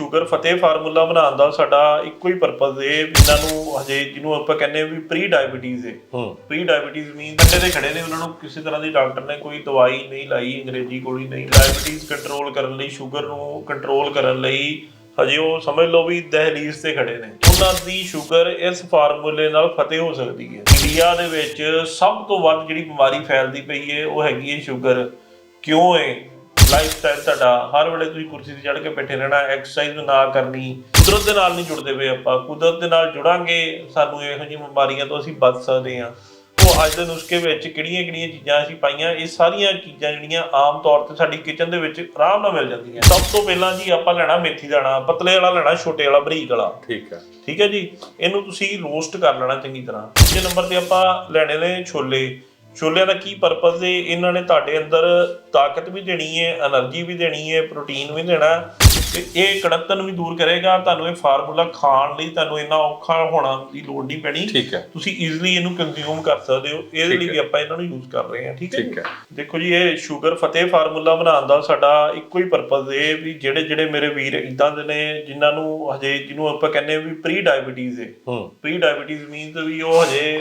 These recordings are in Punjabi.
ਸ਼ੂਗਰ ਫਤਿਹ ਫਾਰਮੂਲਾ ਬਣਾਉਣ ਦਾ ਸਾਡਾ ਇੱਕੋ ਹੀ ਪਰਪਸ ਹੈ ਇਹਨਾਂ ਨੂੰ ਹਜੇ ਜਿਹਨੂੰ ਆਪਾਂ ਕਹਿੰਦੇ ਆ ਵੀ ਪ੍ਰੀ ਡਾਇਬੀਟੀਜ਼ ਹੈ। ਹੂੰ ਪ੍ਰੀ ਡਾਇਬੀਟੀਜ਼ ਮੀਨ ਕੰਡੇ ਦੇ ਖੜੇ ਨੇ ਉਹਨਾਂ ਨੂੰ ਕਿਸੇ ਤਰ੍ਹਾਂ ਦੀ ਡਾਕਟਰ ਨੇ ਕੋਈ ਦਵਾਈ ਨਹੀਂ ਲਾਈ ਅੰਗਰੇਜ਼ੀ ਗੋਲੀ ਨਹੀਂ ਡਾਇਬੀਟੀਜ਼ ਕੰਟਰੋਲ ਕਰਨ ਲਈ ਸ਼ੂਗਰ ਨੂੰ ਕੰਟਰੋਲ ਕਰਨ ਲਈ ਹਜੇ ਉਹ ਸਮਝ ਲਓ ਵੀ ਦਹਲੀਜ਼ ਤੇ ਖੜੇ ਨੇ। ਉਹਨਾਂ ਦੀ ਸ਼ੂਗਰ ਇਸ ਫਾਰਮੂਲੇ ਨਾਲ ਫਤਿਹ ਹੋ ਸਕਦੀ ਹੈ ਇੰਡੀਆ ਦੇ ਵਿੱਚ ਸਭ ਤੋਂ ਵੱਧ ਜਿਹੜੀ ਬਿਮਾਰੀ ਫੈਲਦੀ ਪਈ ਹੈ ਉਹ ਹੈਗੀ ਹੈ ਸ਼ੂਗਰ। ਕਿਉਂ ਹੈ ਲਾਈਫ ਸਟਾਈਲ ਤੁਹਾਡਾ ਹਰ ਵੇਲੇ ਤੁਸੀਂ ਕੁਰਸੀ ਤੇ ਚੜ੍ਹ ਕੇ ਬੈਠੇ ਰਹਿਣਾ ਐਕਸਰਸਾਈਜ਼ ਨਾ ਕਰਨੀ ਕੁਦਰਤ ਦੇ ਨਾਲ ਨਹੀਂ ਜੁੜਦੇ ਪਏ ਆਪਾਂ। ਕੁਦਰਤ ਦੇ ਨਾਲ ਜੁੜਾਂਗੇ ਸਾਨੂੰ ਇਹੋ ਜਿਹੀਆਂ ਬਿਮਾਰੀਆਂ ਤੋਂ ਅਸੀਂ ਬਚ ਸਕਦੇ ਹਾਂ। ਉਹ ਅੱਜ ਦੇ ਨੁਸਖੇ ਵਿੱਚ ਕਿਹੜੀਆਂ ਕਿਹੜੀਆਂ ਚੀਜ਼ਾਂ ਅਸੀਂ ਪਾਈਆਂ ਇਹ ਸਾਰੀਆਂ ਚੀਜ਼ਾਂ ਜਿਹੜੀਆਂ ਆਮ ਤੌਰ ਤੇ ਸਾਡੀ ਕਿਚਨ ਦੇ ਵਿੱਚ ਆਰਾਮ ਨਾਲ ਮਿਲ ਜਾਂਦੀਆਂ। ਸਭ ਤੋਂ ਪਹਿਲਾਂ ਜੀ ਆਪਾਂ ਲੈਣਾ ਮੇਥੀ ਦਾਣਾ ਪਤਲੇ ਵਾਲਾ ਲੈਣਾ ਛੋਟੇ ਵਾਲਾ ਬਰੀਕ ਵਾਲਾ। ਠੀਕ ਹੈ। ਠੀਕ ਹੈ ਜੀ? ਇਹਨੂੰ ਤੁਸੀਂ ਰੋਸਟ ਕਰ ਲੈਣਾ ਚੰਗੀ ਤਰ੍ਹਾਂ। ਦੂਜੇ ਨੰਬਰ ਤੇ ਆਪਾਂ ਲੈਣੇ ਨੇ ਛੋਲੇ। ਛੋਲਿਆਂ ਦਾ ਕੀ ਪਰਪਸ ਹੈ ਇਹਨਾਂ ਨੇ ਤੁਹਾਡੇ ਅੰਦਰ ਤਾਕਤ ਵੀ ਦੇਣੀ ਹੈ એનર્ਜੀ ਵੀ ਦੇਣੀ ਹੈ ਪ੍ਰੋਟੀਨ ਵੀ ਦੇਣਾ ਤੇ ਇਹ ਕੜਤਨ ਵੀ ਦੂਰ ਕਰੇਗਾ ਤੁਹਾਨੂੰ ਇਹ ਫਾਰਮੂਲਾ ਖਾਣ ਲਈ ਤੁਹਾਨੂੰ ਇੰਨਾ ਔਖਾ ਹੋਣਾ ਦੀ ਲੋੜ ਨਹੀਂ ਪੈਣੀ। ਠੀਕ ਹੈ। ਤੁਸੀਂ ਈਜ਼ੀਲੀ ਇਹਨੂੰ ਕੰਜ਼ਿਊਮ ਕਰ ਸਕਦੇ ਹੋ ਇਹਦੇ ਲਈ ਵੀ ਆਪਾਂ ਇਹਨਾਂ ਨੂੰ ਯੂਜ਼ ਕਰ ਰਹੇ ਹਾਂ ਠੀਕ ਹੈ ਠੀਕ ਹੈ। ਦੇਖੋ ਜੀ ਇਹ ਸ਼ੂਗਰ ਫਤਿਹ ਫਾਰਮੂਲਾ ਬਣਾਉਣ ਦਾ ਸਾਡਾ ਇੱਕੋ ਹੀ ਪਰਪਸ ਹੈ ਵੀ ਜਿਹੜੇ ਜਿਹੜੇ ਮੇਰੇ ਵੀਰ ਇਦਾਂ ਦੇ ਨੇ ਜਿਨ੍ਹਾਂ ਨੂੰ ਹਜੇ ਜਿਹਨੂੰ ਆਪਾਂ ਕਹਿੰਦੇ ਵੀ ਪ੍ਰੀ ਡਾਇਬੀਟੀਜ਼ ਹੈ। ਪ੍ਰੀ ਡਾਇਬੀਟੀਜ਼ ਮੀਨਸ ਵੀ ਉਹ ਹਜੇ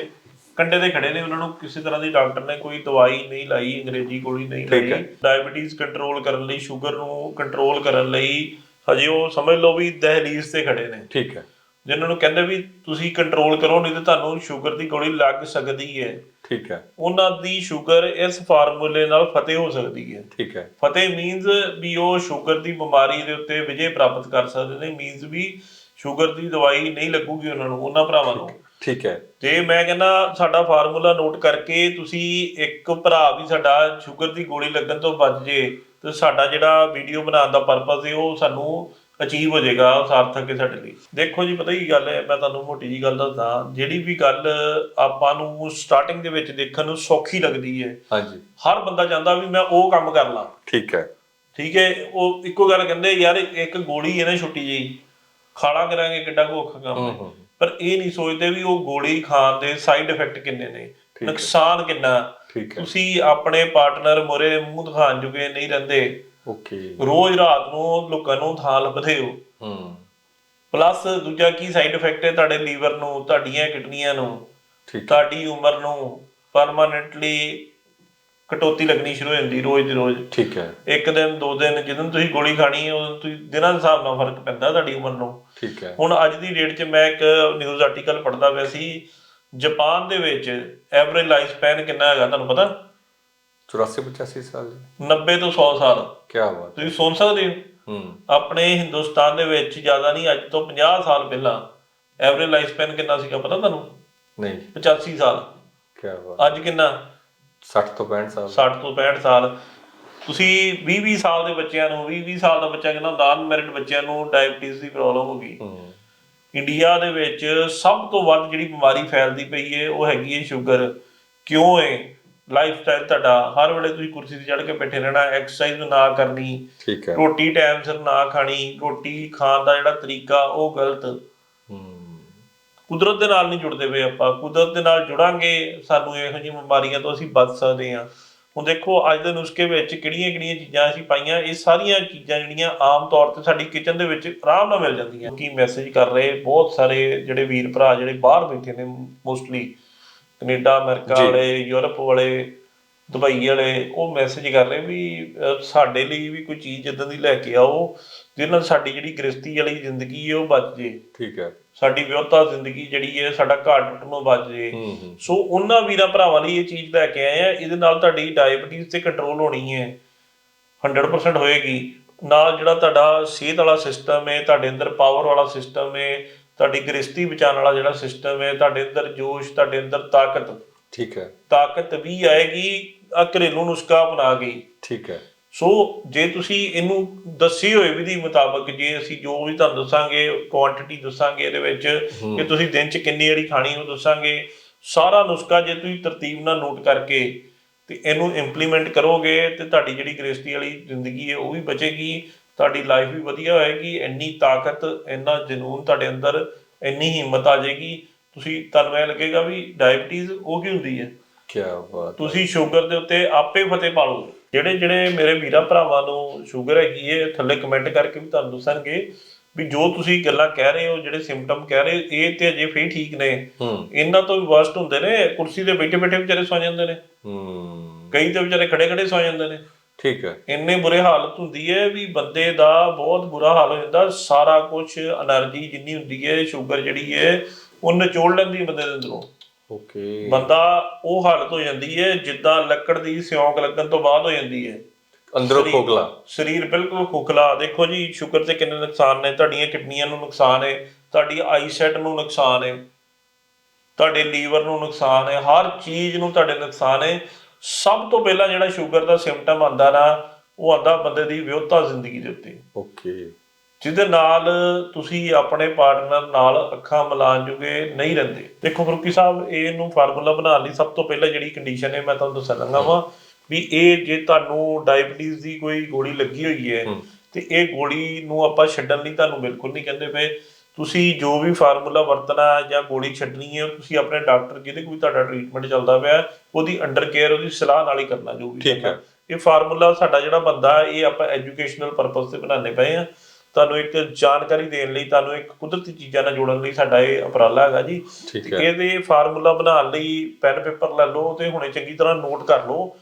ਕੰਡੇ ਦੇ ਖੜੇ ਨੇ ਉਹਨਾਂ ਨੂੰ ਕਿਸੇ ਤਰ੍ਹਾਂ ਦੀ ਡਾਕਟਰ ਨੇ ਕੋਈ ਦਵਾਈ ਨਹੀਂ ਲਾਈ ਅੰਗਰੇਜ਼ੀ ਗੋਲੀ ਨਹੀਂ ਠੀਕ ਹੈ। ਲਾਈ ਡਾਇਬੀਟੀਜ਼ ਕੰਟਰੋਲ ਕਰਨ ਲਈ ਸ਼ੂਗਰ ਨੂੰ ਕੰਟਰੋਲ ਕਰਨ ਲਈ ਹਜੇ ਉਹ ਸਮਝ ਲਓ ਵੀ ਦਹਲੀਜ਼ ਤੇ ਖੜੇ ਨੇ। ਠੀਕ ਹੈ। ਜਿਨ੍ਹਾਂ ਨੂੰ ਕਹਿੰਦੇ ਵੀ ਤੁਸੀਂ ਕੰਟਰੋਲ ਕਰੋ ਨਹੀਂ ਤੇ ਤੁਹਾਨੂੰ ਸ਼ੂਗਰ ਦੀ ਗੋਲੀ ਲੱਗ ਸਕਦੀ ਹੈ। ਠੀਕ ਹੈ। ਉਹਨਾਂ ਦੀ ਸ਼ੂਗਰ ਇਸ ਫਾਰਮੂਲੇ ਨਾਲ ਫਤਿਹ ਹੋ ਸਕਦੀ ਹੈ। ਠੀਕ ਹੈ। ਫਤਿਹ ਮੀਨਸ ਵੀ ਉਹ ਸ਼ੂਗਰ ਦੀ ਬਿਮਾਰੀ ਦੇ ਉੱਤੇ ਵਿਜੇ ਪ੍ਰਾਪਤ ਕਰ ਸਕਦੇ ਨੇ ਮੀਨਸ ਵੀ ਸ਼ੂਗਰ ਦੀ ਦਵਾਈ ਨਹੀਂ ਲੱਗੂਗੀ ਉਹਨਾਂ ਨੂੰ ਉਹਨਾਂ ਭਰਾਵਾਂ ਨੂੰ। ਠੀਕ ਹੈ। ਤੇ ਮੈਂ ਕਹਿੰਦਾ ਸਾਡਾ ਫਾਰਮੂਲਾ ਨੋਟ ਕਰਕੇ ਤੁਸੀਂ ਇੱਕ ਭਰਾ ਵੀ ਸਾਡਾ ਸ਼ੂਗਰ ਦੀ ਗੋਲੀ ਲੱਗਣ ਤੋਂ ਬਚ ਜੇ ਤੇ ਸਾਡਾ ਜਿਹੜਾ ਵੀਡੀਓ ਬਣਾਉਣ ਦਾ ਪਰਪਸ ਹੈ ਉਹ ਸਾਨੂੰ ਅਚੀਵ ਹੋ ਜਾਏਗਾ ਸਾਰਥਕ ਹੈ ਸਾਡੇ ਲਈ। ਦੇਖੋ ਜੀ ਪਤਾ ਕੀ ਗੱਲ ਹੈ ਮੈਂ ਤੁਹਾਨੂੰ ਮੋਟੀ ਜੀ ਗੱਲ ਦੱਸਦਾ ਜਿਹੜੀ ਵੀ ਗੱਲ ਆਪਾਂ ਨੂੰ ਸਟਾਰਟਿੰਗ ਦੇ ਵਿੱਚ ਦੇਖਣ ਨੂੰ ਸੌਖੀ ਲੱਗਦੀ ਹੈ ਹਾਂਜੀ। ਹਰ ਬੰਦਾ ਚਾਹੁੰਦਾ ਵੀ ਮੈਂ ਉਹ ਕੰਮ ਕਰ ਲਾਂ। ਠੀਕ ਹੈ। ਠੀਕ ਹੈ ਉਹ ਇੱਕੋ ਗੱਲ ਕਹਿੰਦੇ ਯਾਰ ਇੱਕ ਗੋਲੀ ਹੈ ਨਾ ਛੁੱਟੀ ਜਿਹੀ ਖਾਲਾ ਕਰਾਂਗੇ ਕਿੱਡਾ ਕੁ ਔਖਾ ਕੰਮ ਹੂੰ ਹੈ ਹੂੰ। ਪਰ ਇਹ ਨਹੀਂ ਸੋਚਦੇ ਵੀ ਉਹ ਗੋਲੀ ਖਾਣ ਦੇ ਸਾਈਡ ਇਫੈਕਟ ਕਿੰਨੇ ਨੇ। ਨੁਕਸਾਨ ਕਿੰਨਾ? ਤੁਸੀਂ ਆਪਣੇ ਪਾਰਟਨਰ ਮੁਰੇ ਮੂੰਹ ਦਿਖਾਣ ਜੁਗੇ ਨਹੀਂ ਰਹਿੰਦੇ। ਓਕੇ। ਰੋਜ਼ ਰਾਤ ਨੂੰ ਲੋਕਾਂ ਨੂੰ ਥਾਂ ਲੱਭਦੇ ਹੋ। ਹੂੰ। ਪਲੱਸ ਦੂਜਾ ਕੀ ਸਾਈਡ ਇਫੈਕਟ ਹੈ ਤੁਹਾਡੇ ਲੀਵਰ ਨੂੰ ਤੁਹਾਡੀਆਂ ਕਿਡਨੀਆਂ ਨੂੰ ਤੁਹਾਡੀ ਉਮਰ ਨੂੰ ਪਰਮਾਨੈਂਟਲੀ ਕਟੌਤੀ ਲੱਗਣੀ ਸ਼ੁਰੂ ਹੋ ਜਾਂਦੀ ਰੋਜ਼ ਦੀ ਰੋਜ਼। ਠੀਕ ਹੈ। ਇੱਕ ਦਿਨ ਦੋ ਦਿਨ ਜਦੋਂ ਤੁਸੀਂ ਗੋਲੀ ਖਾਣੀ ਹੈ ਉਦੋਂ ਤੁਸੀਂ ਦਿਨਾਂ ਦੇ ਹਿਸਾਬ ਨਾਲ ਫ਼ਰਕ ਪੈਂਦਾ ਤੁਹਾਡੀ ਉਮਰ ਨੂੰ। ਠੀਕ ਹੈ। ਹੁਣ ਅੱਜ ਦੀ ਡੇਟ 'ਚ ਮੈਂ ਇੱਕ ਨਿਊਜ਼ ਆਰਟੀਕਲ ਪੜ੍ਹਦਾ ਪਿਆ ਸੀ ਜਾਪਾਨ ਦੇ ਵਿੱਚ ਐਵਰੇਜ ਲਾਈਫ ਸਪੈਨ ਕਿੰਨਾ ਹੈਗਾ ਤੁਹਾਨੂੰ ਪਤਾ? 84 85 ਸਾਲ ਦੀ। 90 ਤੋਂ 100 ਸਾਲ। ਕੀ ਬਾਤ ਤੁਸੀਂ ਸੁਣ ਸਕਦੇ ਹੋ? ਹੂੰ। ਆਪਣੇ ਹਿੰਦੁਸਤਾਨ ਦੇ ਵਿੱਚ ਜ਼ਿਆਦਾ ਨਹੀਂ ਅੱਜ ਤੋਂ 50 ਸਾਲ ਪਹਿਲਾਂ ਐਵਰੇਜ ਲਾਈਫ ਸਪੈਨ ਕਿੰਨਾ ਸੀਗਾ ਪਤਾ ਤੁਹਾਨੂੰ? ਨਹੀਂ। 85 ਸਾਲ। ਕੀ ਬਾਤ ਅੱਜ ਕਿੰਨਾ? 60 ਤੋਂ 65 ਸਾਲ 60 ਤੋਂ 65 ਸਾਲ। ਤੁਸੀਂ 20 20 ਸਾਲ ਦੇ ਬੱਚਿਆਂ ਨੂੰ 20 20 ਸਾਲ ਦਾ ਬੱਚਾ ਕਹਿੰਦਾ ਹੁੰਦਾ ਅਨਮੈਰਿਡ ਬੱਚਿਆਂ ਨੂੰ ਡਾਇਬੀਟੀਜ਼ ਦੀ ਪ੍ਰੋਬਲਮ ਹੋ ਗਈ। ਇੰਡੀਆ ਦੇ ਵਿੱਚ ਸਭ ਤੋਂ ਵੱਧ ਜਿਹੜੀ ਬਿਮਾਰੀ ਫੈਲਦੀ ਪਈ ਹੈ ਉਹ ਹੈਗੀ ਹੈ ਸ਼ੂਗਰ ਕਿਉਂ ਹੈ ਲਾਈਫ ਸਟਾਈਲ ਤੁਹਾਡਾ ਹਰ ਵੇਲੇ ਤੁਸੀਂ ਕੁਰਸੀ ਤੇ ਚੜ੍ਹ ਕੇ ਬੈਠੇ ਰਹਿਣਾ ਐਕਸਰਸਾਈਜ਼ ਨਾ ਕਰਨੀ ਠੀਕ ਹੈ। ਰੋਟੀ ਟਾਈਮ ਸਿਰ ਨਾ ਖਾਣੀ ਰੋਟੀ ਖਾਣ ਦਾ ਜਿਹੜਾ ਤਰੀਕਾ ਉਹ ਗਲਤ। ਕੁਦਰਤ ਦੇ ਨਾਲ ਨਹੀਂ ਜੁੜਦੇ ਪਏ ਆਪਾਂ। ਕੁਦਰਤ ਦੇ ਨਾਲ ਜੁੜਾਂਗੇ ਸਾਨੂੰ ਇਹੋ ਜਿਹੀਆਂ ਬਿਮਾਰੀਆਂ ਤੋਂ ਅਸੀਂ ਬਚ ਸਕਦੇ ਹਾਂ। ਹੁਣ ਦੇਖੋ ਅੱਜ ਦੇ ਨੁਸਖੇ ਵਿੱਚ ਕਿਹੜੀਆਂ ਕਿਹੜੀਆਂ ਚੀਜ਼ਾਂ ਅਸੀਂ ਪਾਈਆਂ ਇਹ ਸਾਰੀਆਂ ਚੀਜ਼ਾਂ ਜਿਹੜੀਆਂ ਆਮ ਤੌਰ ਤੇ ਸਾਡੀ ਕਿਚਨ ਦੇ ਵਿੱਚ ਆਰਾਮ ਨਾਲ ਮਿਲ ਜਾਂਦੀਆਂ। ਕੀ ਮੈਸੇਜ ਕਰ ਰਹੇ ਬਹੁਤ ਸਾਰੇ ਜਿਹੜੇ ਵੀਰ ਭਰਾ ਜਿਹੜੇ ਬਾਹਰ ਬੈਠੇ ਨੇ ਮੋਸਟਲੀ ਕੈਨੇਡਾ ਅਮਰੀਕਾ। ਵਾਲੇ ਯੂਰਪ ਵਾਲੇ ਦੁਬਈ ਵਾਲੇ ਉਹ ਮੈਸੇਜ ਕਰ ਰਹੇ ਵੀ ਸਾਡੇ ਲਈ ਵੀ ਕੋਈ ਚੀਜ਼ ਇਦਾਂ ਦੀ ਲੈ ਕੇ ਆਓ ਜਿਹਦੇ ਨਾਲ ਸਾਡੀ ਜਿਹੜੀ ਗ੍ਰਸਤੀ ਵਾਲੀ ਜ਼ਿੰਦਗੀ ਹੈ ਉਹ ਬਚ ਜੇ। ਠੀਕ ਹੈ। ਸਾਡੀ ਵਿਆਹਤਾ ਜ਼ਿੰਦਗੀ ਜਿਹੜੀ ਹੈ ਸਾਡਾ ਘਾਟ ਟੁੱਟਣੋਂ ਬਚ ਜੇ। ਸੋ ਉਹਨਾਂ ਵੀਰਾਂ ਭਰਾਵਾਂ ਲਈ ਇਹ ਚੀਜ਼ ਲੈ ਕੇ ਆਏ ਆ ਇਹਦੇ ਨਾਲ ਤੁਹਾਡੀ ਡਾਇਬੀਟੀਜ਼ ਤੇ ਕੰਟਰੋਲ ਹੋਣੀ ਹੈ। 100% ਹੋਏਗੀ। ਨਾਲ ਜਿਹੜਾ ਤੁਹਾਡਾ ਸਿਹਤ ਵਾਲਾ ਸਿਸਟਮ ਹੈ ਤੁਹਾਡੇ ਅੰਦਰ ਪਾਵਰ ਵਾਲਾ ਸਿਸਟਮ ਹੈ ਤੁਹਾਡੀ ਗ੍ਰਸਤੀ ਬਚਾਉਣ ਵਾਲਾ ਜਿਹੜਾ ਸਿਸਟਮ ਹੈ ਤੁਹਾਡੇ ਅੰਦਰ ਜੋਸ਼ ਤੁਹਾਡੇ ਅੰਦਰ ਤਾਕਤ ਠੀਕ ਹੈ। ਤਾਕਤ ਵੀ ਆਏਗੀ ਆ ਘਰੇਲੂ ਨੁਸਖਾ ਬਣਾ ਕੇ ਠੀਕ ਹੈ। ਸੋ ਜੇ ਤੁਸੀਂ ਇਹਨੂੰ ਦੱਸੀ ਹੋਏ ਵਿਧੀ ਮੁਤਾਬਕ ਜੇ ਅਸੀਂ ਜੋ ਵੀ ਤੁਹਾਨੂੰ ਦੱਸਾਂਗੇ ਕੁਆਂਟੀਟੀ ਦੱਸਾਂਗੇ ਇਹਦੇ ਵਿੱਚ ਕਿ ਤੁਸੀਂ ਦਿਨ ਚ ਕਿੰਨੀ ਵਾਰੀ ਖਾਣੀ ਉਹ ਦੱਸਾਂਗੇ ਸਾਰਾ ਨੁਸਖਾ ਜੇ ਤੁਸੀਂ ਤਰਤੀਬ ਨਾਲ ਨੋਟ ਕਰਕੇ ਤੇ ਇਹਨੂੰ ਇੰਪਲੀਮੈਂਟ ਕਰੋਗੇ ਤੇ ਤੁਹਾਡੀ ਜਿਹੜੀ ਗ੍ਰਸਤੀ ਵਾਲੀ ਜ਼ਿੰਦਗੀ ਹੈ ਉਹ ਵੀ ਬਚੇਗੀ ਤੁਹਾਡੀ ਲਾਈਫ ਵੀ ਵਧੀਆ ਹੋਏਗੀ ਇੰਨੀ ਤਾਕਤ ਇੰਨਾ ਜਨੂਨ ਤੁਹਾਡੇ ਅੰਦਰ ਇੰਨੀ ਹਿੰਮਤ ਆ ਜਾਏਗੀ ਤੁਸੀਂ ਤੁਹਾਨੂੰ ਇਹ ਲੱਗੇਗਾ ਵੀ ਡਾਇਬੀਟੀਜ਼ ਉਹ ਕੀ ਹੁੰਦੀ ਹੈ? ਕੀ ਬਾਤ ਤੁਸੀਂ ਸ਼ੂਗਰ ਦੇ ਉੱਤੇ ਆਪੇ ਫਤਿਹ ਪਾ ਲਓ ਜਿਹੜੇ ਜਿਹੜੇ ਮੇਰੇ ਵੀਰਾਂ ਭਰਾਵਾਂ ਨੂੰ ਸ਼ੂਗਰ ਹੈਗੀ ਹੈ ਥੱਲੇ ਕਮੈਂਟ ਕਰਕੇ ਵੀ ਤੁਹਾਨੂੰ ਦੱਸਣਗੇ ਵੀ ਜੋ ਤੁਸੀਂ ਗੱਲਾਂ ਕਹਿ ਰਹੇ ਹੋ ਜਿਹੜੇ ਸਿੰਪਟਮ ਕਹਿ ਰਹੇ ਇਹ ਤੇ ਅਜੇ ਫੇਰ ਠੀਕ ਨੇ। ਇਹਨਾਂ ਤੋਂ ਵੀ ਵਰਸਟ ਹੁੰਦੇ ਨੇ ਕੁਰਸੀ ਤੇ ਬੈਠੇ ਬੈਠੇ ਵਿਚਾਰੇ ਸੌ ਜਾਂਦੇ ਨੇ। ਕਈ ਤੇ ਵਿਚਾਰੇ ਖੜੇ ਖੜੇ ਸੌ ਜਾਂਦੇ ਨੇ। ਠੀਕ ਹੈ। ਇੰਨੇ ਬੁਰੇ ਹਾਲਤ ਹੁੰਦੀ ਹੈ ਵੀ ਬੰਦੇ ਦਾ ਬਹੁਤ ਬੁਰਾ ਹਾਲ ਹੋ ਜਾਂਦਾ। ਸਾਰਾ ਕੁਝ એનર્ਜੀ ਜਿੰਨੀ ਹੁੰਦੀ ਹੈ ਸ਼ੂਗਰ ਜਿਹੜੀ ਹੈ ਉਹ ਨਿਚੋੜ ਲੈਂਦੀ ਬੰਦੇ ਦੇ ਅੰਦਰੋਂ। ਓਕੇ। ਬੰਦਾ ਉਹ ਹਾਲਤ ਹੋ ਜਾਂਦੀ ਹੈ ਜਿੱਦਾਂ ਲੱਕੜ ਦੀ ਸਿਉਂਕ ਲੱਗਣ ਤੋਂ ਬਾਅਦ ਹੋ ਜਾਂਦੀ ਹੈ। ਅੰਦਰੋਂ ਖੋਖਲਾ। ਸਰੀਰ ਬਿਲਕੁਲ ਖੋਖਲਾ। ਦੇਖੋ ਜੀ ਸ਼ੂਗਰ ਤੇ ਕਿੰਨੇ ਨੁਕਸਾਨ ਨੇ। ਤੁਹਾਡੀਆਂ ਕਿਡਨੀਆਂ ਨੂੰ ਨੁਕਸਾਨ ਹੈ ਤੁਹਾਡੀ ਆਈਸੈਟ ਨੂੰ ਨੁਕਸਾਨ ਹੈ ਤੁਹਾਡੇ ਲੀਵਰ ਨੂੰ ਨੁਕਸਾਨ ਹੈ ਹਰ ਚੀਜ਼ ਨੂੰ ਤੁਹਾਡੇ ਨੁਕਸਾਨ ਹੈ। ਸਭ ਤੋਂ ਪਹਿਲਾਂ ਜਿਹੜਾ ਸ਼ੂਗਰ ਦਾ ਸਿੰਪਟਮ ਆਂਦਾ ਨਾ ਉਹ ਆਂਦਾ ਬੰਦੇ ਦੀ ਵਿਅਹਤਾ ਜ਼ਿੰਦਗੀ ਦੇ ਉੱਤੇ। ਓਕੇ। ਜਿਹਦੇ ਨਾਲ ਤੁਸੀਂ ਆਪਣੇ ਪਾਰਟਨਰ ਨਾਲ ਅੱਖਾਂ ਮਿਲਾਉਣ ਜੋਗੇ ਨਹੀਂ ਰਹਿੰਦੇ ਦੇਖੋ ਫਰੂਕੀ ਸਾਹਿਬ ਇਹਨੂੰ ਫਾਰਮੂਲਾ ਬਣਾਉਣ ਲਈ ਸਭ ਤੋਂ ਪਹਿਲਾਂ ਜਿਹੜੀ ਕੰਡੀਸ਼ਨ ਹੈ ਮੈਂ ਤੁਹਾਨੂੰ ਦੱਸਣ ਲੱਗਾ ਵਾਂ ਵੀ ਇਹ ਜੇ ਤੁਹਾਨੂੰ ਡਾਇਬੀਟੀਜ਼ ਦੀ ਕੋਈ ਗੋਲੀ ਲੱਗੀ ਹੋਈ ਹੈ। ਤੇ ਇਹ ਗੋਲੀ ਨੂੰ ਆਪਾਂ ਛੱਡਣ ਲਈ ਤੁਹਾਨੂੰ ਬਿਲਕੁਲ ਨਹੀਂ ਕਹਿੰਦੇ ਪਏ ਤੁਸੀਂ ਜੋ ਵੀ ਫਾਰਮੂਲਾ ਵਰਤਣਾ ਜਾਂ ਗੋਲੀ ਛੱਡਣੀ ਹੈ ਤੁਸੀਂ ਆਪਣੇ ਡਾਕਟਰ ਜਿਹਦੇ ਕੋਈ ਤੁਹਾਡਾ ਟ੍ਰੀਟਮੈਂਟ ਚੱਲਦਾ ਪਿਆ ਉਹਦੀ ਅੰਡਰ ਕੇਅਰ ਉਹਦੀ ਸਲਾਹ ਨਾਲ ਹੀ ਕਰਨਾ ਜੋ ਵੀ ਠੀਕ। ਹੈ। ਇਹ ਫਾਰਮੂਲਾ ਸਾਡਾ ਜਿਹੜਾ ਬੰਦਾ ਇਹ ਆਪਾਂ ਐਜੂਕੇਸ਼ਨਲ ਪਰਪਸ ਤੇ ਬਣਾਉਂਦੇ ਪਏ ਆ ਤੁਹਾਨੂੰ ਇੱਕ ਜਾਣਕਾਰੀ ਦੇਣ ਲਈ ਤੁਹਾਨੂੰ ਇੱਕ ਕੁਦਰਤੀ ਚੀਜ਼ਾਂ ਨਾਲ ਜੋੜਨ ਲਈ ਸਾਡਾ ਇਹ ਉਪਰਾਲਾ ਹੈਗਾ ਜੀ ਤੇ ਇਹਦੇ ਫਾਰਮੂਲਾ ਬਣਾਉਣ ਲਈ ਪੈਨ ਪੇਪਰ ਲੈ ਲਓ ਤੇ ਹੁਣੇ ਚੰਗੀ ਤਰ੍ਹਾਂ ਨੋਟ ਕਰ ਲਓ।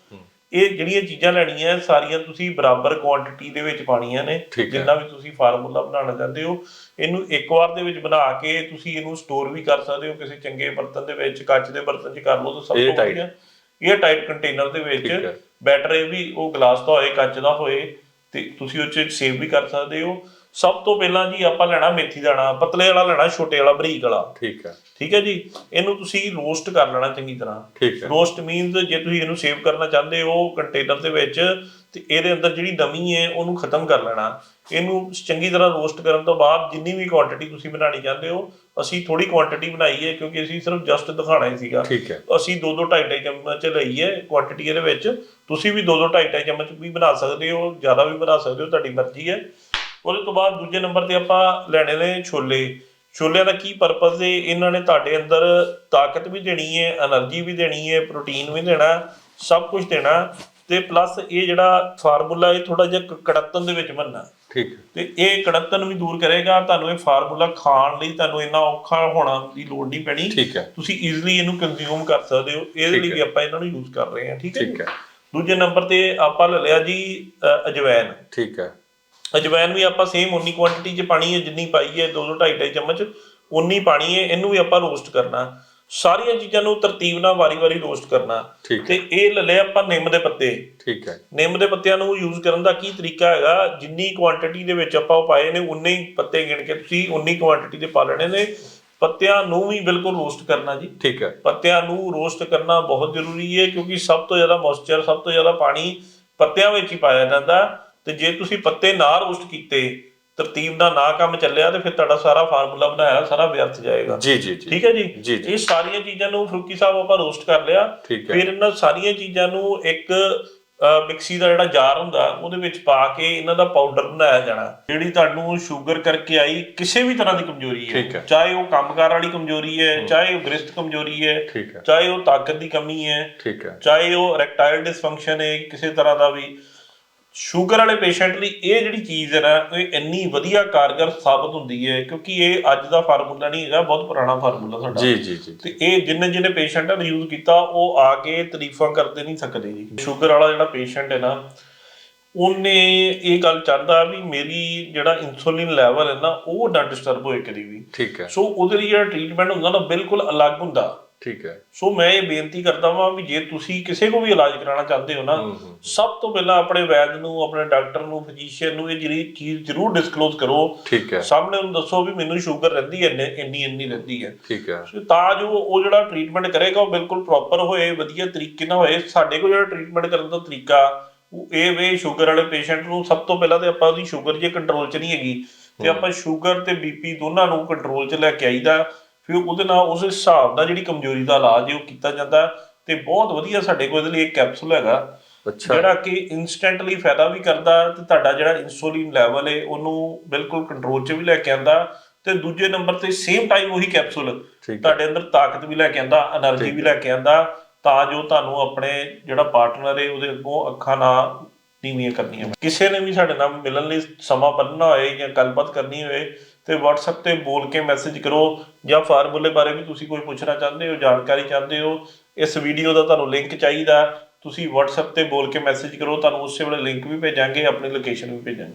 ਇਹ ਜਿਹੜੀਆਂ ਚੀਜ਼ਾਂ ਲੈਣੀਆਂ ਸਾਰੀਆਂ ਤੁਸੀਂ ਬਰਾਬਰ ਕੁਆਂਟੀਟੀ ਦੇ ਵਿੱਚ ਪਾਣੀਆਂ ਨੇ। ਜਿੰਨਾ ਵੀ ਤੁਸੀਂ ਫਾਰਮੂਲਾ ਬਣਾਉਣਾ ਚਾਹੁੰਦੇ ਹੋ ਇਹਨੂੰ ਇੱਕ ਵਾਰ ਦੇ ਵਿੱਚ ਬਣਾ ਕੇ ਤੁਸੀਂ ਇਹਨੂੰ ਸਟੋਰ ਵੀ ਕਰ ਸਕਦੇ ਹੋ ਕਿਸੇ ਚੰਗੇ ਬਰਤਨ ਦੇ ਵਿੱਚ ਕੱਚ ਦੇ ਬਰਤਨ 'ਚ ਕਰ ਲਓ ਤਾਂ ਸਭ ਤੋਂ। ਵਧੀਆ ਇਹ ਟਾਈਟ ਕੰਟੇਨਰ ਦੇ। ਵਿੱਚ ਬੈਟਰ ਇਹ ਵੀ ਉਹ ਗਲਾਸ ਦਾ ਹੋਏ ਕੱਚ ਦਾ ਹੋਏ ਤੇ ਤੁਸੀਂ ਉਹ 'ਚ ਸੇਵ ਵੀ ਕਰ ਸਕਦੇ ਹੋ ਸਭ ਤੋਂ ਪਹਿਲਾਂ ਜੀ ਆਪਾਂ ਲੈਣਾ ਮੇਥੀ ਦਾਣਾ ਪਤਲੇ ਵਾਲਾ ਲੈਣਾ ਛੋਟੇ ਵਾਲਾ ਬਰੀਕ ਵਾਲਾ। ਠੀਕ ਹੈ। ਠੀਕ ਹੈ ਜੀ? ਇਹਨੂੰ ਤੁਸੀਂ ਰੋਸਟ ਕਰ ਲੈਣਾ ਚੰਗੀ ਤਰ੍ਹਾਂ। ਠੀਕ ਹੈ। ਰੋਸਟ ਮੀਨਸ ਜੇ ਤੁਸੀਂ ਇਹਨੂੰ ਸੇਵ ਕਰਨਾ ਚਾਹੁੰਦੇ ਹੋ ਕੰਟੇਨਰ ਦੇ ਵਿੱਚ ਤੇ ਇਹਦੇ ਅੰਦਰ ਜਿਹੜੀ ਨਮੀ ਹੈ ਉਹਨੂੰ ਖਤਮ ਕਰ ਲੈਣਾ। ਇਹਨੂੰ ਚੰਗੀ ਤਰ੍ਹਾਂ ਰੋਸਟ ਕਰਨ ਤੋਂ ਬਾਅਦ ਜਿੰਨੀ ਵੀ ਕੁਆਂਟੀਟੀ ਤੁਸੀਂ ਬਣਾਉਣੀ ਚਾਹੁੰਦੇ ਹੋ ਅਸੀਂ ਥੋੜੀ ਕੁਆਂਟੀਟੀ ਬਣਾਈ ਹੈ ਕਿਉਂਕਿ ਅਸੀਂ ਸਿਰਫ ਜਸਟ ਦਿਖਾਣਾ ਹੀ ਸੀਗਾ। ਠੀਕ ਹੈ। ਅਸੀਂ 2 2 2.5 ਚਮਚ ਲਈ ਹੈ ਕੁਆਂਟੀਟੀ ਇਹਦੇ ਵਿੱਚ। ਤੁਸੀਂ ਵੀ 2 2 2.5 ਚਮਚ ਵੀ ਬਣਾ ਸਕਦੇ ਹੋ ਜ਼ਿਆਦਾ ਵੀ ਬਣਾ ਸਕਦੇ ਹੋ ਤੁਹਾਡੀ ਮਰਜ਼ੀ ਹੈ। ਉਹਦੇ ਤੋਂ ਬਾਅਦ ਦੂਜੇ ਨੰਬਰ ਤੇ ਆਪਾਂ ਲੈਣੇ ਨੇ ਛੋਲੇ। ਛੋਲਿਆਂ ਦਾ ਕੀ ਪਰਪਸ ਹੈ ਇਹਨਾਂ ਨੇ ਤੁਹਾਡੇ ਅੰਦਰ ਤਾਕਤ ਵੀ ਦੇਣੀ ਹੈ એનર્ਜੀ ਵੀ ਦੇਣੀ ਹੈ ਪ੍ਰੋਟੀਨ ਵੀ ਦੇਣਾ ਸਭ ਕੁਝ ਦੇਣਾ। ਤੇ ਪਲੱਸ ਇਹ ਜਿਹੜਾ ਫਾਰਮੂਲਾ ਇਹ ਥੋੜਾ ਜਿਹਾ ਕੜਤਨ ਦੇ ਵਿੱਚ ਬੰਨਣਾ ਠੀਕ। ਤੇ ਇਹ ਕੜਤਨ ਵੀ ਦੂਰ ਕਰੇਗਾ ਤੁਹਾਨੂੰ ਇਹ ਫਾਰਮੂਲਾ ਖਾਣ ਲਈ ਤੁਹਾਨੂੰ ਇੰਨਾ ਔਖਾ ਹੋਣਾ ਦੀ ਲੋੜ ਨਹੀਂ ਪੈਣੀ। ਠੀਕ ਹੈ। ਤੁਸੀਂ ਈਜ਼ੀਲੀ ਇਹਨੂੰ ਕੰਜ਼ਿਊਮ ਕਰ ਸਕਦੇ ਹੋ। ਇਹਦੇ ਲਈ ਵੀ ਆਪਾਂ ਇਹਨਾਂ ਨੂੰ ਯੂਜ਼ ਕਰ ਰਹੇ ਹਾਂ ਠੀਕ ਹੈ ਠੀਕ ਹੈ। ਦੂਜੇ ਨੰਬਰ ਤੇ ਆਪਾਂ ਲੈ ਲਿਆ ਜੀ ਅਜਵੈਨ। ਠੀਕ ਹੈ। ਅਜਵੈਨ ਵੀ ਆਪਾਂ ਸੇਮ ਉਨੀ ਕੁਆਂਟੀਟੀ 'ਚ ਪਾਣੀ ਹੈ ਜਿੰਨੀ ਪਾਈ ਹੈ 2 2 2.5 2.5 ਚਮਚ ਉਨੀ ਪਾਣੀ ਹੈ ਇਹਨੂੰ ਵੀ ਆਪਾਂ ਰੋਸਟ ਕਰਨਾ। ਸਾਰੀਆਂ ਚੀਜ਼ਾਂ ਨੂੰ ਤਰਤੀਬ ਨਾਲ ਵਾਰੀ-ਵਾਰੀ ਰੋਸਟ ਕਰਨਾ। ਤੇ ਇਹ ਲੈ ਲਿਆ ਆਪਾਂ ਨਿੰਮ ਦੇ ਪੱਤੇ। ਠੀਕ ਹੈ। ਨਿੰਮ ਦੇ ਪੱਤਿਆਂ ਨੂੰ ਯੂਜ਼ ਕਰਨ ਦਾ ਕੀ ਤਰੀਕਾ ਹੈਗਾ? ਜਿੰਨੀ ਕੁਆਂਟੀਟੀ ਦੇ ਵਿੱਚ ਆਪਾਂ ਉਹ ਪਾਏ ਨੇ ਉਨੇ ਹੀ ਪੱਤੇ ਗਿਣ ਕੇ ਤੁਸੀਂ ਉਨੀ ਕੁਆਂਟੀਟੀ ਦੇ ਪਾ ਲੈਣੇ ਨੇ। ਪੱਤਿਆਂ ਨੂੰ ਵੀ ਬਿਲਕੁਲ ਰੋਸਟ ਕਰਨਾ ਜੀ। ਠੀਕ ਹੈ। ਪੱਤਿਆਂ ਨੂੰ ਰੋਸਟ ਕਰਨਾ ਬਹੁਤ ਜ਼ਰੂਰੀ ਹੈ ਕਿਉਂਕਿ ਸਭ ਤੋਂ ਜ਼ਿਆਦਾ ਮੋਇਸਚਰ ਸਭ ਤੋਂ ਜ਼ਿਆਦਾ ਪਾਣੀ ਪੱਤਿਆਂ ਵਿੱਚ ਹੀ ਪਾਇਆ ਜਾਂਦਾ। ਤੇ ਜੇ ਤੁਸੀਂ ਪੱਤੇ ਨਾ ਰੋਸਟ ਕੀਤੇ ਤਰਤੀਬ ਨਾਲ ਨਾ ਕੰਮ ਚੱਲਿਆ ਤੇ ਫਿਰ ਤੁਹਾਡਾ ਸਾਰਾ ਫਾਰਮੂਲਾ ਬਣਾਇਆ ਸਾਰਾ ਵਿਅਰਥ ਜਾਏਗਾ। ਜੀ ਜੀ ਠੀਕ ਹੈ ਜੀ? ਇਹ ਸਾਰੀਆਂ ਚੀਜ਼ਾਂ ਨੂੰ ਫਰੂਕੀ ਸਾਹਿਬ ਆਪਾਂ ਰੋਸਟ ਕਰ ਲਿਆ। ਫਿਰ ਇਹਨਾਂ ਸਾਰੀਆਂ ਚੀਜ਼ਾਂ ਨੂੰ ਇੱਕ ਮਿਕਸੀ ਦਾ ਜਿਹੜਾ ਜਾਰ ਹੁੰਦਾ ਉਹਦੇ ਵਿੱਚ ਪਾ ਕੇ ਇਹਨਾਂ ਦਾ ਪਾਊਡਰ ਬਣਾਇਆ ਜਾਣਾ। ਜਿਹੜੀ ਤੁਹਾਨੂੰ ਸ਼ੂਗਰ ਕਰਕੇ ਆਈ ਕਿਸੇ ਵੀ ਤਰ੍ਹਾਂ ਦੀ ਕਮਜ਼ੋਰੀ ਹੈ। ਚਾਹੇ ਉਹ ਕੰਮਕਾਰ ਵਾਲੀ ਕਮਜ਼ੋਰੀ ਹੈ ਚਾਹੇ ਉਹ ਗ੍ਰਸਤ ਕਮਜ਼ੋਰੀ ਹੈ ਚਾਹੇ ਉਹ ਤਾਕਤ ਦੀ ਕਮੀ ਹੈ ਚਾਹੇ ਉਹ ਇਰੈਕਟਾਈਲ ਡਿਸਫੰਕਸ਼ਨ ਹੈ ਕਿਸੇ ਤਰ੍ਹਾਂ ਦਾ ਵੀ। ਸ਼ੂਗਰ ਵਾਲੇ ਪੇਸ਼ੈਂਟ ਲਈ ਇਹ ਜਿਹੜੀ ਚੀਜ਼ ਹੈ ਨਾ ਇਹ ਇੰਨੀ ਵਧੀਆ ਕਾਰਗਰ ਸਾਬਤ ਹੁੰਦੀ ਹੈ ਕਿਉਂਕਿ ਇਹ ਅੱਜ ਦਾ ਫਾਰਮੂਲਾ ਨਹੀਂ ਹੈਗਾ ਬਹੁਤ ਪੁਰਾਣਾ ਫਾਰਮੂਲਾ ਸਾਡਾ। ਜੀ ਜੀ ਜੀ। ਤੇ ਇਹ ਜਿੰਨੇ ਜਿੰਨੇ ਪੇਸ਼ੈਂਟਾਂ ਨੇ ਯੂਜ਼ ਕੀਤਾ ਉਹ ਆ ਕੇ ਤਾਰੀਫਾਂ ਕਰਦੇ ਨਹੀਂ ਸਕਦੇ ਜੀ। ਸ਼ੂਗਰ ਵਾਲਾ ਜਿਹੜਾ ਪੇਸ਼ੈਂਟ ਹੈ ਨਾ ਉਹਨੇ ਇਹ ਗੱਲ ਚਾਹੁੰਦਾ ਵੀ ਮੇਰੀ ਜਿਹੜਾ ਇਨਸੂਲਿਨ ਲੈਵਲ ਹੈ ਨਾ ਉਹ ਨਾ ਡਿਸਟਰਬ ਹੋਏ ਕਦੀ ਵੀ। ਠੀਕ ਹੈ। ਸੋ ਉਹਦੇ ਲਈ ਜਿਹੜਾ ਟ੍ਰੀਟਮੈਂਟ ਹੁੰਦਾ ਨਾ ਬਿਲਕੁਲ ਅਲੱਗ ਹੁੰਦਾ। ਠੀਕ ਹੈ। ਸੋ ਮੈਂ ਇਹ ਬੇਨਤੀ ਕਰਦਾ ਵਾਂ ਵੀ ਜੇ ਤੁਸੀਂ ਕਿਸੇ ਕੋ ਵੀ ਇਲਾਜ ਕਰਾਉਣਾ ਚਾਹੁੰਦੇ ਹੋ ਨਾ ਹੂੰ, ਹੂੰ। ਸਭ ਤੋਂ ਪਹਿਲਾਂ ਆਪਣੇ ਵੈਦ ਨੂੰ ਆਪਣੇ ਡਾਕਟਰ ਨੂੰ ਫਿਜ਼ੀਸ਼ੀਅਨ ਨੂੰ ਇਹ ਜਿਹੜੀ ਚੀਜ਼ ਜ਼ਰੂਰ ਡਿਸਕਲੋਜ਼ ਕਰੋ। ਠੀਕ ਹੈ। ਸਾਹਮਣੇ ਉਹਨੂੰ ਦੱਸੋ ਵੀ ਮੈਨੂੰ ਸ਼ੂਗਰ ਰਹਿੰਦੀ ਹੈ ਇੰਨੇ- ਇੰਨੀ ਇੰਨੀ ਰਹਿੰਦੀ ਹੈ। ਠੀਕ ਹੈ। ਸੋ ਤਾਂ ਜੋ ਉਹ ਜਿਹੜਾ ਟ੍ਰੀਟਮੈਂਟ ਕਰੇਗਾ ਉਹ ਬਿਲਕੁਲ ਪ੍ਰੋਪਰ ਹੋਏ ਵਧੀਆ ਤਰੀਕੇ ਨਾਲ ਹੋਏ। ਸਾਡੇ ਕੋਲ ਜਿਹੜਾ ਟ੍ਰੀਟਮੈਂਟ ਕਰਨ ਦਾ ਤਰੀਕਾ ਉਹ ਇਹ ਵੇ ਸ਼ੂਗਰ ਵਾਲੇ ਪੇਸ਼ੈਂਟ ਨੂੰ ਸਭ ਤੋਂ ਪਹਿਲਾਂ ਤੇ ਆਪਾਂ ਉਹਦੀ ਸ਼ੂਗਰ ਜੇ ਕੰਟਰੋਲ 'ਚ ਨਹੀਂ ਹੈਗੀ ਤੇ ਆਪਾਂ ਸ਼ੂਗਰ ਤੇ ਬੀਪੀ ਦੋਨਾਂ ਨੂੰ ਕੰਟਰੋਲ 'ਚ ਲੈ ਕੇ ਆਈਦਾ। ਫਿਰ ਉਹਦੇ ਨਾਲ ਉਸ ਹਿਸਾਬ ਦਾ ਜਿਹੜੀ ਕਮਜ਼ੋਰੀ ਦਾ ਇਲਾਜ ਉਹ ਕੀਤਾ ਜਾਂਦਾ ਤੇ ਬਹੁਤ ਵਧੀਆ ਸਾਡੇ ਕੋਲ ਇਹਦੇ ਲਈ ਇੱਕ ਕੈਪਸੂਲ ਹੈਗਾ। ਜਿਹੜਾ ਕਿ ਇਨਸਟੈਂਟਲੀ ਫਾਇਦਾ ਵੀ ਕਰਦਾ ਤੇ ਤੁਹਾਡਾ ਜਿਹੜਾ ਇਨਸੂਲਿਨ ਲੈਵਲ ਹੈ ਉਹਨੂੰ ਬਿਲਕੁਲ ਕੰਟਰੋਲ 'ਚ ਵੀ ਲੈ ਕੇ ਆਂਦਾ ਤੇ ਦੂਜੇ ਨੰਬਰ ਤੇ ਸੇਮ ਟਾਈਮ ਉਹੀ ਕੈਪਸੂਲ ਤੁਹਾਡੇ ਅੰਦਰ ਤਾਕਤ ਵੀ ਲੈ ਕੇ ਆਂਦਾ એનર્ਜੀ ਵੀ ਲੈ ਕੇ ਆਂਦਾ ਤਾਂ ਜੋ ਤੁਹਾਨੂੰ ਆਪਣੇ ਜਿਹੜਾ ਪਾਰਟਨਰ ਹੈ ਉਹਦੇ ਅੱਗੋਂ ਅੱਖਾਂ ਨਾ ਨੀਵੀਆਂ ਕਰਨੀਆਂ ਕਿਸੇ ਨੇ ਵੀ ਸਾਡੇ ਨਾਲ ਮਿਲਣ ਲਈ ਸਮਾਂ ਬੰਨਣਾ ਹੋਏ ਜਾਂ ਗੱਲਬਾਤ ਕਰਨੀ ਹੋਏ ਤੇ WhatsApp ਤੇ ਬੋਲ ਕੇ ਮੈਸੇਜ ਕਰੋ ਜਾਂ ਫਾਰਮੂਲੇ ਬਾਰੇ ਵੀ ਤੁਸੀਂ ਕੋਈ ਪੁੱਛਣਾ ਚਾਹੁੰਦੇ ਹੋ, ਜਾਣਕਾਰੀ ਚਾਹੁੰਦੇ ਹੋ, ਇਸ ਵੀਡੀਓ ਦਾ ਤੁਹਾਨੂੰ ਲਿੰਕ ਚਾਹੀਦਾ। ਤੁਸੀਂ WhatsApp ਤੇ ਬੋਲ ਕੇ ਮੈਸੇਜ ਕਰੋ, ਤੁਹਾਨੂੰ ਉਸੇ ਵੇਲੇ ਲਿੰਕ ਵੀ ਭੇਜਾਂਗੇ, ਆਪਣੀ ਲੋਕੇਸ਼ਨ ਵੀ ਭੇਜਾਂਗੇ।